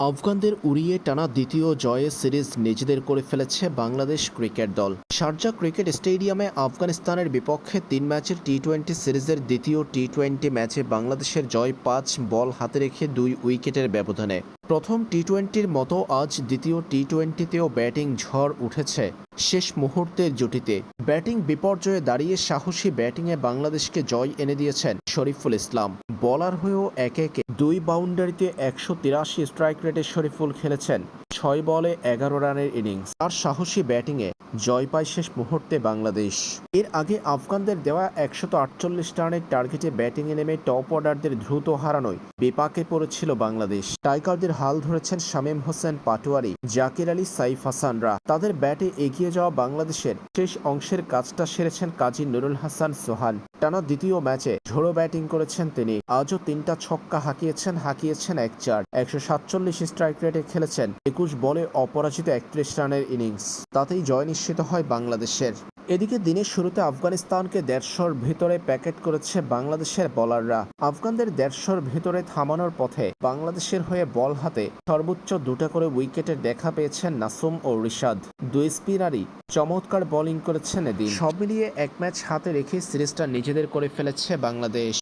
আফগানদের উড়িয়ে টানা দ্বিতীয় জয়ে সিরিজ নিজেদের করে ফেলেছে বাংলাদেশ ক্রিকেট দল। শারজা ক্রিকেট স্টেডিয়ামে আফগানিস্তানের বিপক্ষে তিন ম্যাচের টি টোয়েন্টি সিরিজের দ্বিতীয় টি টোয়েন্টি ম্যাচে বাংলাদেশের জয় পাঁচ বল হাতে রেখে দুই উইকেটের ব্যবধানে। প্রথম টি টোয়েন্টির মতো আজ দ্বিতীয় টি টোয়েন্টিতেও ব্যাটিং ঝড় উঠেছে শেষ মুহূর্তের জুটিতে। ব্যাটিং বিপর্যয়ে দাঁড়িয়ে সাহসী ব্যাটিংয়ে বাংলাদেশকে জয় এনে দিয়েছেন শরীফুল ইসলাম। বলার হয়েও একে একে দুই বাউন্ডারিতে একশো তিরাশি স্ট্রাইক রেটে শরীফুল খেলেছেন। ছয় বলে এগারো রানের ইনিংস। আর সাহসী ব্যাটিংয়ে জয় পায় শেষ মুহূর্তে বাংলাদেশ। এর আগে আফগানদের দেওয়া একশত আটচল্লিশ রানের টার্গেটে ব্যাটিংয়ে নেমে টপ অর্ডারদের দ্রুত হারানোয় বিপাকে পড়েছিল বাংলাদেশ। টাইগারদের হাল ধরেছেন শামীম হোসেন পাটোয়ারি, জাকির আলী সাইফ হাসানরা। তাদের ব্যাটে এগিয়ে যাওয়া বাংলাদেশের শেষ অংশের কাজটা সেরেছেন কাজী নুরুল হাসান সোহান। টানা দ্বিতীয় ম্যাচে ঝোড়ো ব্যাটিং করেছেন তিনি। আজও তিনটা ছক্কা হাঁকিয়েছেন হাঁকিয়েছেন এক চার। একশো সাতচল্লিশ স্ট্রাইক রেটে খেলেছেন। একুশ বলে অপরাজিত একত্রিশ রানের ইনিংস। তাতেই জয় নিশ্চিত হয় বাংলাদেশের। এদিকে দিনের শুরুতে আফগানিস্তানকে দেড়শোর ভিতরে প্যাকেট করেছে বাংলাদেশের বলাররা। আফগানদের দেড়শোর ভেতরে থামানোর পথে বাংলাদেশের হয়ে বল হাতে সর্বোচ্চ দুটা করে উইকেটের দেখা পেয়েছেন নাসুম ও রিশাদ। দুই স্পিনারই চমৎকার বোলিং করেছেন এদিন। সব মিলিয়ে এক ম্যাচ হাতে রেখে সিরিজটা নিজেদের করে ফেলেছে বাংলাদেশ।